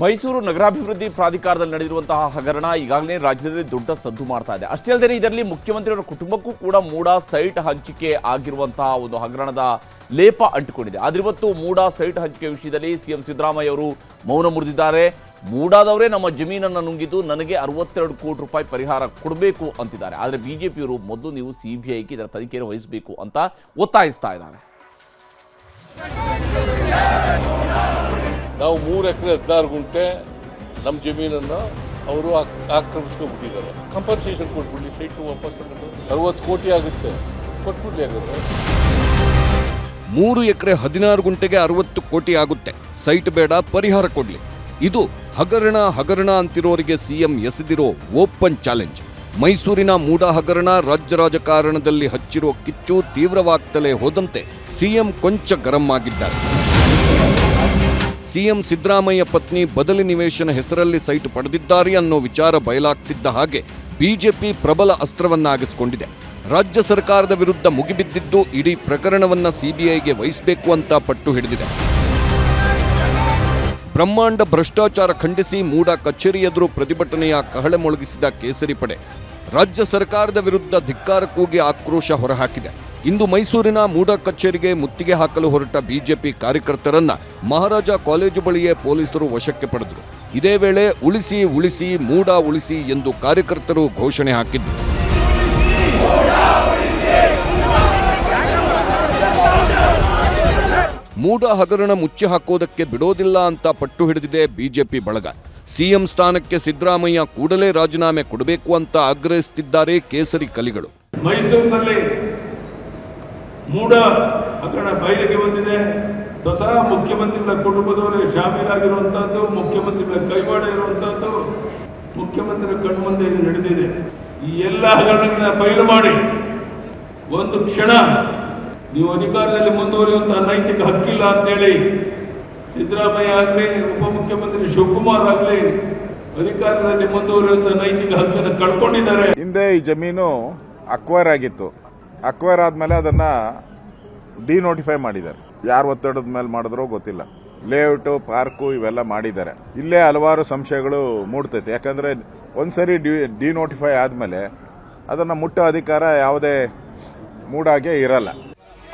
ಮೈಸೂರು ನಗರಾಭಿವೃದ್ಧಿ ಪ್ರಾಧಿಕಾರದಲ್ಲಿ ನಡೆದಿರುವಂತಹ ಹಗರಣ ಈಗಾಗಲೇ ರಾಜ್ಯದಲ್ಲಿ ದೊಡ್ಡ ಸದ್ದು ಮಾಡ್ತಾ ಇದೆ. ಅಷ್ಟೇ ಅಲ್ಲದೆ ಇದರಲ್ಲಿ ಮುಖ್ಯಮಂತ್ರಿಯವರ ಕುಟುಂಬಕ್ಕೂ ಕೂಡ ಮೂಡ ಸೈಟ್ ಹಂಚಿಕೆ ಆಗಿರುವಂತಹ ಒಂದು ಹಗರಣದ ಲೇಪ ಅಂಟಿಕೊಂಡಿದೆ. ಆದ್ರೆ ಇವತ್ತು ಮೂಡ ಸೈಟ್ ಹಂಚಿಕೆ ವಿಷಯದಲ್ಲಿ ಸಿಎಂ ಸಿದ್ದರಾಮಯ್ಯ ಅವರು ಮೌನ ಮುರಿದಿದ್ದಾರೆ. ಮೂಡಾದವರೇ ನಮ್ಮ ಜಮೀನನ್ನು ನುಂಗಿದ್ದು ನನಗೆ ಅರವತ್ತೆರಡು ಕೋಟಿ ರೂಪಾಯಿ ಪರಿಹಾರ ಕೊಡಬೇಕು ಅಂತಿದ್ದಾರೆ. ಆದರೆ ಬಿಜೆಪಿಯವರು ಮೊದಲು ನೀವು ಸಿಬಿಐಗೆ ಇದರ ತನಿಖೆಯನ್ನು ವಹಿಸಬೇಕು ಅಂತ ಒತ್ತಾಯಿಸ್ತಾ ಇದ್ದಾರೆ. ನಾವು ಮೂರು ಎಕರೆ ಹದಿನಾರು ಗುಂಟೆ ನಮ್ಮ ಜಮೀನನ್ನು ಅವರು ಆಕ್ರಮಿಸ್ಕೊಂಡ್ಬಿಟ್ಟಿದ್ದಾರೆ. ಕಂಪನ್ಸೇಷನ್ ಕೊಟ್ಬಿಡ್ಲಿ ಸೈಟು ವಾಪಸ್ ಅರವತ್ತು ಕೋಟಿ ಆಗುತ್ತೆ. ಕೊಟ್ಬಿಡ್ಲಿ ಆಗುತ್ತೆ ಮೂರು ಎಕರೆ ಹದಿನಾರು ಗುಂಟೆಗೆ ಅರವತ್ತು ಕೋಟಿ ಆಗುತ್ತೆ. ಸೈಟ್ ಬೇಡ, ಪರಿಹಾರ ಕೊಡ್ಲಿ. ಇದು ಹಗರಣ ಹಗರಣ ಅಂತಿರೋರಿಗೆ ಸಿಎಂ ಎಸೆದಿರೋ ಓಪನ್ ಚಾಲೆಂಜ್. ಮೈಸೂರಿನ ಮೂಡ ಹಗರಣ ರಾಜ್ಯ ರಾಜಕಾರಣದಲ್ಲಿ ಹಚ್ಚಿರೋ ಕಿಚ್ಚು ತೀವ್ರವಾಗ್ತಲೇ ಹೋದಂತೆ ಸಿಎಂ ಕೊಂಚ ಗರಂ ಆಗಿದ್ದಾರೆ. ಸಿಎಂ ಸಿದ್ದರಾಮಯ್ಯ ಪತ್ನಿ ಬದಲಿ ನಿವೇಶನ ಹೆಸರಲ್ಲಿ ಸೈಟ್ ಪಡೆದಿದ್ದಾರೆ ಅನ್ನೋ ವಿಚಾರ ಬಯಲಾಗ್ತಿದ್ದ ಹಾಗೆ ಬಿಜೆಪಿ ಪ್ರಬಲ ಅಸ್ತ್ರವನ್ನಾಗಿಸಿಕೊಂಡಿದೆ. ರಾಜ್ಯ ಸರ್ಕಾರದ ವಿರುದ್ಧ ಮುಗಿಬಿದ್ದಿದ್ದು ಇಡೀ ಪ್ರಕರಣವನ್ನ ಸಿಬಿಐಗೆ ವಹಿಸಬೇಕು ಅಂತ ಪಟ್ಟು ಹಿಡಿದಿದೆ. ಬ್ರಹ್ಮಾಂಡ ಭ್ರಷ್ಟಾಚಾರ ಖಂಡಿಸಿ ಮೂಡ ಕಚೇರಿ ಎದುರು ಪ್ರತಿಭಟನೆಯ ಕಹಳೆ ಮೊಳಗಿಸಿದ ಕೇಸರಿ ಪಡೆ ರಾಜ್ಯ ಸರ್ಕಾರದ ವಿರುದ್ಧ ಧಿಕ್ಕಾರ ಕೂಗಿ ಆಕ್ರೋಶ ಹೊರಹಾಕಿದೆ. ಇಂದು ಮೈಸೂರಿನ ಮೂಡ ಕಚೇರಿಗೆ ಮುತ್ತಿಗೆ ಹಾಕಲು ಹೊರಟ ಬಿಜೆಪಿ ಕಾರ್ಯಕರ್ತರನ್ನ ಮಹಾರಾಜ ಕಾಲೇಜು ಬಳಿಯೇ ಪೊಲೀಸರು ವಶಕ್ಕೆ ಪಡೆದರು. ಇದೇ ವೇಳೆ ಉಳಿಸಿ ಉಳಿಸಿ ಮೂಡ ಉಳಿಸಿ ಎಂದು ಕಾರ್ಯಕರ್ತರು ಘೋಷಣೆ ಹಾಕಿದ್ರು ಮೂಡ ಹಗರಣ ಮುಚ್ಚಿ ಹಾಕೋದಕ್ಕೆ ಬಿಡೋದಿಲ್ಲ ಅಂತ ಪಟ್ಟು ಹಿಡಿದಿದೆ ಬಿಜೆಪಿ ಬಳಗ. ಸಿಎಂ ಸ್ಥಾನಕ್ಕೆ ಸಿದ್ದರಾಮಯ್ಯ ಕೂಡಲೇ ರಾಜೀನಾಮೆ ಕೊಡಬೇಕು ಅಂತ ಆಗ್ರಹಿಸುತ್ತಿದ್ದಾರೆ ಕೇಸರಿ ಕಲಿಗಳು. ಮೈಸೂರಿನಲ್ಲಿ ಮೂಢ ಹಗರಣ ಬಯಲಿಗೆ ಬಂದಿದೆ. ಸ್ವತಃ ಮುಖ್ಯಮಂತ್ರಿಗಳ ಕುಟುಂಬದವರೇ ಶಾಮೀಲಾಗಿರುವಂತಹದ್ದು, ಮುಖ್ಯಮಂತ್ರಿಗಳ ಕೈವಾಡ ಇರುವಂತಹದ್ದು ಮುಖ್ಯಮಂತ್ರಿಗಳ ಕಣ್ಮುಂದೆ ಇದು ನಡೆದಿದೆ. ಈ ಎಲ್ಲ ಹಗರಣಗಳನ್ನ ಬಯಲು ಮಾಡಿ, ಒಂದು ಕ್ಷಣ ನೀವು ಅಧಿಕಾರದಲ್ಲಿ ಮುಂದುವರಿಯುವಂತಹ ನೈತಿಕ ಹಕ್ಕಿಲ್ಲ ಅಂತೇಳಿ ಸಿದ್ದರಾಮಯ್ಯ ಆಗಲಿ, ಉಪಮುಖ್ಯಮಂತ್ರಿ ಶಿವಕುಮಾರ್ ಆಗಲಿ ಅಧಿಕಾರದಲ್ಲಿ ಮುಂದುವರಿಯುವಂತಹ ನೈತಿಕ ಹಕ್ಕನ್ನು ಕಳ್ಕೊಂಡಿದ್ದಾರೆ. ಹಿಂದೆ ಈ ಜಮೀನು ಅಕ್ವೈರ್ ಆಗಿತ್ತು. ಅಕ್ವೈರ್ ಆದ್ಮೇಲೆ ಅದನ್ನ ಡಿನೋಟಿಫೈ ಮಾಡಿದ್ದಾರೆ. ಯಾರು ಒತ್ತಡದ ಮೇಲೆ ಮಾಡಿದ್ರೋ ಗೊತ್ತಿಲ್ಲ. ಲೇಔಟು ಪಾರ್ಕು ಇವೆಲ್ಲ ಮಾಡಿದ್ದಾರೆ. ಇಲ್ಲೇ ಹಲವಾರು ಸಂಶಯಗಳು ಮೂಡ್ತೈತೆ. ಯಾಕಂದ್ರೆ ಒಂದ್ಸರಿ ಡಿನೋಟಿಫೈ ಆದ್ಮೇಲೆ ಅದನ್ನ ಮುಟ್ಟೋ ಅಧಿಕಾರ ಯಾವುದೇ ಮೂಡಾಗೆ ಇರಲ್ಲ.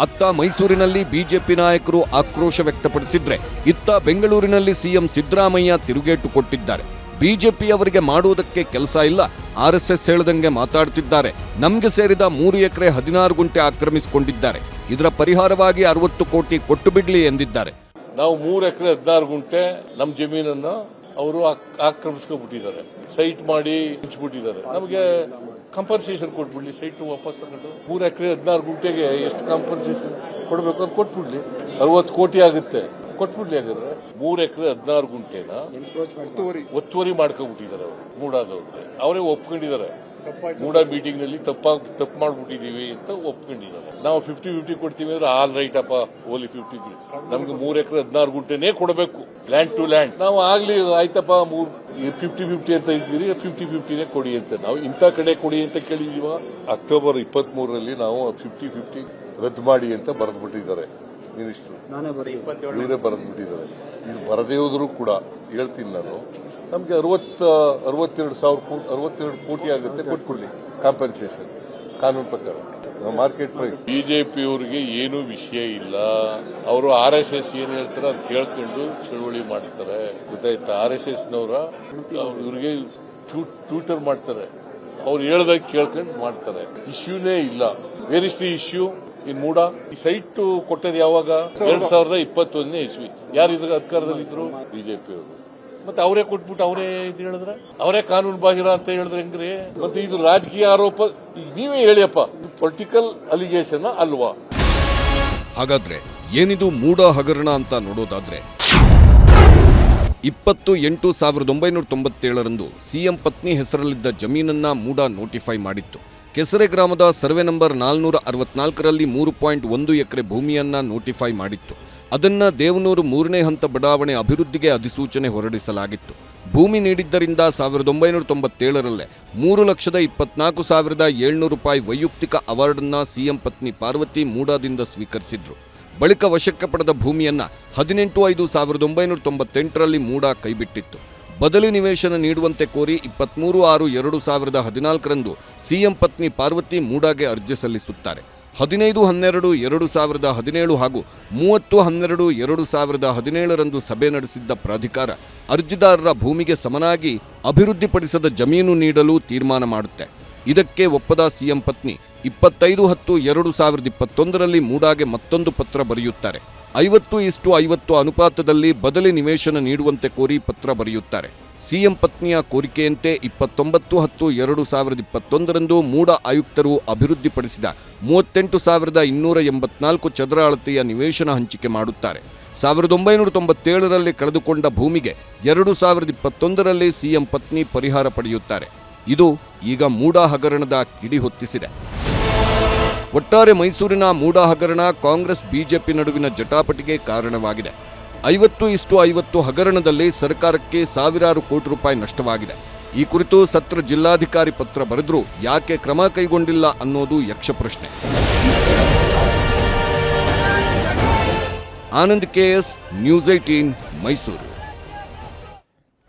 ಅತ್ತ ಮೈಸೂರಿನಲ್ಲಿ ಬಿಜೆಪಿ ನಾಯಕರು ಆಕ್ರೋಶ ವ್ಯಕ್ತಪಡಿಸಿದ್ರೆ, ಇತ್ತ ಬೆಂಗಳೂರಿನಲ್ಲಿ ಸಿಎಂ ಸಿದ್ದರಾಮಯ್ಯ ತಿರುಗೇಟು ಕೊಟ್ಟಿದ್ದಾರೆ. ಬಿಜೆಪಿ ಅವರಿಗೆ ಮಾಡುವುದಕ್ಕೆ ಕೆಲಸ ಇಲ್ಲ. ಆರ್ ಎಸ್ ಎಸ್ ಹೇಳದಂಗೆ ಮಾತಾಡ್ತಿದ್ದಾರೆ. ನಮಗೆ ಸೇರಿದ ಮೂರು ಎಕರೆ ಹದಿನಾರು ಗುಂಟೆ ಆಕ್ರಮಿಸಿಕೊಂಡಿದ್ದಾರೆ. ಇದರ ಪರಿಹಾರವಾಗಿ ಅರವತ್ತು ಕೋಟಿ ಕೊಟ್ಟು ಬಿಡ್ಲಿ ಎಂದಿದ್ದಾರೆ. ನಾವು ಮೂರು ಎಕರೆ ಹದಿನಾರು ಗುಂಟೆ ನಮ್ಮ ಜಮೀನನ್ನು ಅವರು ಆಕ್ರಮಿಸ್ಕೊಂಡ್ಬಿಟ್ಟಿದ್ದಾರೆ. ಸೈಟ್ ಮಾಡಿ ಹಂಚ್ಬಿಟ್ಟಿದ್ದಾರೆ ನಮಗೆ ಕಂಪನ್ಸೇಷನ್ ಕೊಟ್ಬಿಡ್ಲಿ, ಸೈಟ್ ವಾಪಸ್ ತಗೊಂಡು. ಮೂರು ಎಕರೆ ಹದಿನಾರು ಗುಂಟೆಗೆ ಎಷ್ಟು ಕಂಪನ್ಸೇಷನ್ ಕೊಡಬೇಕು ಅಂತ ಕೊಟ್ಬಿಡ್ಲಿ. ಅರವತ್ತು ಕೋಟಿ ಆಗುತ್ತೆ. ಕೊಟ್ಬಿಡ್ಲಿ ಹಾಗಾದ್ರೆ. ಮೂರು ಎಕರೆ ಹದಿನಾರು ಗುಂಟೆನ? ಒತ್ತುವರಿ ಮಾಡ್ಕೊಂಡ್ಬಿಟ್ಟಿದ್ದಾರೆ ಅವರು ಮೂಡಾದವ್ರು. ಅವರೇ ಒಪ್ಕೊಂಡಿದ್ದಾರೆ. ಮೂಡ ಮೀಟಿಂಗ್ನಲ್ಲಿ ತಪ್ಪ ತಪ್ಪು ಮಾಡ್ಬಿಟ್ಟಿದೀವಿ ಅಂತ ಒಪ್ಕೊಂಡಿದ್ದಾರೆ. ನಾವು ಫಿಫ್ಟಿ ಫಿಫ್ಟಿ ಕೊಡ್ತೀವಿ ಅಂದ್ರೆ ಆಲ್ ರೈಟ್ ಅಪ್ಪ ಓಲಿ ಫಿಫ್ಟಿ ನಮ್ಗೆ ಮೂರ್ ಎಕರೆ ಹದಿನಾರು ಗುಂಟೆನೇ ಕೊಡಬೇಕು ಲ್ಯಾಂಡ್ ಟು ಲ್ಯಾಂಡ್ ನಾವು ಆಗ್ಲಿ ಆಯ್ತಪ್ಪ ಮೂರ್ ಫಿಫ್ಟಿ ಫಿಫ್ಟಿ ಅಂತ ಇದ್ದೀರಿ ಫಿಫ್ಟಿ ಫಿಫ್ಟಿನೇ ಕೊಡಿ ಅಂತ. ನಾವು ಇಂಥ ಕಡೆ ಕೊಡಿ ಅಂತ ಕೇಳಿದೀವ ಅಕ್ಟೋಬರ್ ಇಪ್ಪತ್ತ್ ಮೂರರಲ್ಲಿ ನಾವು ಫಿಫ್ಟಿ ಫಿಫ್ಟಿ ರದ್ದು ಮಾಡಿ ಅಂತ ಬರೆದು ಬಿಟ್ಟಿದ್ದಾರೆ ಮಿನಿಸ್ಟ್ರು ಇವರೇ ಬರೆದು ಬಿಟ್ಟಿದ್ದಾರೆ ಇದು ಬರದೇ ಹೋದ್ರು ಕೂಡ ಹೇಳ್ತೀನಿ ನಾನು. ನಮಗೆ ಅರವತ್ತ ಅರವತ್ತೆರಡು ಸಾವಿರ ಕೋಟಿ ಅರವತ್ತೆರಡು ಕೋಟಿ ಆಗುತ್ತೆ ಕೊಟ್ಕೊಳ್ಳಿ ಕಾಂಪನ್ಸೇಷನ್ ಕಾನೂನು ಪ್ರಕಾರ. ಮಾರ್ಕೆಟ್ ಪ್ರೈಸ್ ಬಿಜೆಪಿಯವರಿಗೆ ಏನೂ ವಿಷಯ ಇಲ್ಲ. ಅವರು ಆರ್ ಎಸ್ ಎಸ್ ಏನ್ ಹೇಳ್ತಾರೆ ಅದು ಕೇಳ್ಕೊಂಡು ಚಳುವಳಿ ಮಾಡ್ತಾರೆ. ಗೊತ್ತಾಯ್ತಾ? ಆರ್ ಎಸ್ ಎಸ್ ನವರ ಇವ್ರಿಗೆ ಟ್ವಿಟರ್ ಮಾಡ್ತಾರೆ. ಅವ್ರು ಹೇಳ್ದಾಗ ಕೇಳ್ಕೊಂಡು ಮಾಡ್ತಾರೆ. ಇಶ್ಯೂನೇ ಇಲ್ಲ. Where is the issue in MUDA. ಈ ಸೈಟ್ ಕೊಟ್ಟದ್ ಯಾವಾಗ? ಎರಡ್ ಸಾವಿರದ ಇಪ್ಪತ್ತೊಂದನೇ ಇಸ್ವಿ. ಯಾರು ಇದ್ರ ಅಧಿಕಾರದಲ್ಲಿ ಇದ್ರು ಬಿಜೆಪಿ ಅವರು. ಮತ್ತೆ ಅವರೇ ಕೊಟ್ಬಿಟ್ಟು ಅವರೇ ಇದು ಹೇಳಿದ್ರೆ? ಅವರೇ ಕಾನೂನು ಬಾಹಿರ ಅಂತ ಹೇಳಿದ್ರೆ ಹೆಂಗ್ರಿ? ಮತ್ತೆ ಇದು ರಾಜಕೀಯ ಆರೋಪ, ಈಗ ನೀವೇ ಹೇಳಿಯಪ್ಪ ಪೊಲಿಟಿಕಲ್ ಅಲಿಗೇಷನ್ ಅಲ್ವಾ? ಹಾಗಾದ್ರೆ ಏನಿದು ಮೂಡ ಹಗರಣ ಅಂತ ನೋಡೋದಾದ್ರೆ? ಇಪ್ಪತ್ತು ಎಂಟು ಸಾವಿರದ ಒಂಬೈನೂರ ತೊಂಬತ್ತೇಳರಂದು ಸಿಎಂ ಪತ್ನಿ ಹೆಸರಲ್ಲಿದ್ದ ಜಮೀನನ್ನ ಮೂಡ ನೋಟಿಫೈ ಮಾಡಿತ್ತು. ಕೆಸರೆ ಗ್ರಾಮದ ಸರ್ವೆ ನಂಬರ್ ನಾಲ್ನೂರ ಅರವತ್ನಾಲ್ಕರಲ್ಲಿ ಮೂರು ಪಾಯಿಂಟ್ ಒಂದು ಎಕರೆ ಭೂಮಿಯನ್ನು ನೋಟಿಫೈ ಮಾಡಿತ್ತು. ಅದನ್ನ ದೇವನೂರು ಮೂರನೇ ಹಂತ ಬಡಾವಣೆ ಅಭಿವೃದ್ಧಿಗೆ ಅಧಿಸೂಚನೆ ಹೊರಡಿಸಲಾಗಿತ್ತು. ಭೂಮಿ ನೀಡಿದ್ದರಿಂದ ಸಾವಿರದ ಒಂಬೈನೂರ ತೊಂಬತ್ತೇಳರಲ್ಲೇ ಮೂರು ಲಕ್ಷದ ಇಪ್ಪತ್ನಾಲ್ಕು ಸಾವಿರದ ಏಳ್ನೂರು ರೂಪಾಯಿ ವೈಯಕ್ತಿಕ ಅವಾರ್ಡನ್ನು ಸಿಎಂ ಪತ್ನಿ ಪಾರ್ವತಿ ಮೂಡಾದಿಂದ ಸ್ವೀಕರಿಸಿದ್ರು. ಬಳಿಕ ವಶಕ್ಕೆ ಪಡೆದ ಭೂಮಿಯನ್ನು ಹದಿನೆಂಟು ಐದು ಸಾವಿರದ ಒಂಬೈನೂರ ತೊಂಬತ್ತೆಂಟರಲ್ಲಿ ಮೂಡಾ ಕೈಬಿಟ್ಟಿತ್ತು. ಬದಲಿ ನಿವೇಶನ ನೀಡುವಂತೆ ಕೋರಿ ಇಪ್ಪತ್ಮೂರು ಆರು ಎರಡು ಸಾವಿರದ ಹದಿನಾಲ್ಕರಂದು ಸಿಎಂ ಪತ್ನಿ ಪಾರ್ವತಿ ಮೂಡಾಗೆ ಅರ್ಜಿ ಸಲ್ಲಿಸುತ್ತಾರೆ. ಹದಿನೈದು ಹನ್ನೆರಡು ಎರಡು ಸಾವಿರದ ಹದಿನೇಳು ಹಾಗೂ ಮೂವತ್ತು ಹನ್ನೆರಡು ಎರಡು ಸಾವಿರದ ಹದಿನೇಳರಂದು ಸಭೆ ನಡೆಸಿದ್ದ ಪ್ರಾಧಿಕಾರ ಅರ್ಜಿದಾರರ ಭೂಮಿಗೆ ಸಮನಾಗಿ ಅಭಿವೃದ್ಧಿಪಡಿಸದ ಜಮೀನು ನೀಡಲು ತೀರ್ಮಾನ ಮಾಡುತ್ತೆ. ಇದಕ್ಕೆ ಒಪ್ಪದ ಸಿಎಂ ಪತ್ನಿ ಇಪ್ಪತ್ತೈದು ಹತ್ತು ಎರಡು ಸಾವಿರದ ಇಪ್ಪತ್ತೊಂದರಲ್ಲಿ ಮೂಡಾಗೆ ಮತ್ತೊಂದು ಪತ್ರ ಬರೆಯುತ್ತಾರೆ. ಐವತ್ತು ಇಷ್ಟು ಐವತ್ತು ಅನುಪಾತದಲ್ಲಿ ಬದಲಿ ನಿವೇಶನ ನೀಡುವಂತೆ ಕೋರಿ ಪತ್ರ ಬರೆಯುತ್ತಾರೆ. ಸಿಎಂ ಪತ್ನಿಯ ಕೋರಿಕೆಯಂತೆ ಇಪ್ಪತ್ತೊಂಬತ್ತು ಹತ್ತು ಎರಡು ಸಾವಿರದ ಇಪ್ಪತ್ತೊಂದರಂದು ಮೂಡ ಆಯುಕ್ತರು ಅಭಿವೃದ್ಧಿಪಡಿಸಿದ ಮೂವತ್ತೆಂಟು ಸಾವಿರದ ಇನ್ನೂರ ಎಂಬತ್ನಾಲ್ಕು ಚದರ ಅಳತೆಯ ನಿವೇಶನ ಹಂಚಿಕೆ ಮಾಡುತ್ತಾರೆ. ಸಾವಿರದ ಒಂಬೈನೂರ ತೊಂಬತ್ತೇಳರಲ್ಲಿ ಕಳೆದುಕೊಂಡ ಭೂಮಿಗೆ ಎರಡು ಸಾವಿರದ ಇಪ್ಪತ್ತೊಂದರಲ್ಲಿ ಸಿಎಂ ಪತ್ನಿ ಪರಿಹಾರ ಪಡೆಯುತ್ತಾರೆ. ಇದು ಈಗ ಮೂಡ ಹಗರಣದ ಕಿಡಿ ಹೊತ್ತಿಸಿದೆ. ಒಟ್ಟಾರೆ ಮೈಸೂರಿನ ಮೂಡ ಹಗರಣ ಕಾಂಗ್ರೆಸ್ ಬಿಜೆಪಿ ನಡುವಿನ ಜಟಾಪಟಿಗೆ ಕಾರಣವಾಗಿದೆ. ಐವತ್ತು ಇಷ್ಟು ಐವತ್ತು ಹಗರಣದಲ್ಲಿ ಸರ್ಕಾರಕ್ಕೆ ಸಾವಿರಾರು ಕೋಟಿ ರೂಪಾಯಿ ನಷ್ಟವಾಗಿದೆ. ಈ ಕುರಿತು ಸತ್ರ ಜಿಲ್ಲಾಧಿಕಾರಿ ಪತ್ರ ಬರೆದರೂ ಯಾಕೆ ಕ್ರಮ ಕೈಗೊಂಡಿಲ್ಲ ಅನ್ನೋದು ಯಕ್ಷಪ್ರಶ್ನೆ Anand KS news eighteen Mysuru.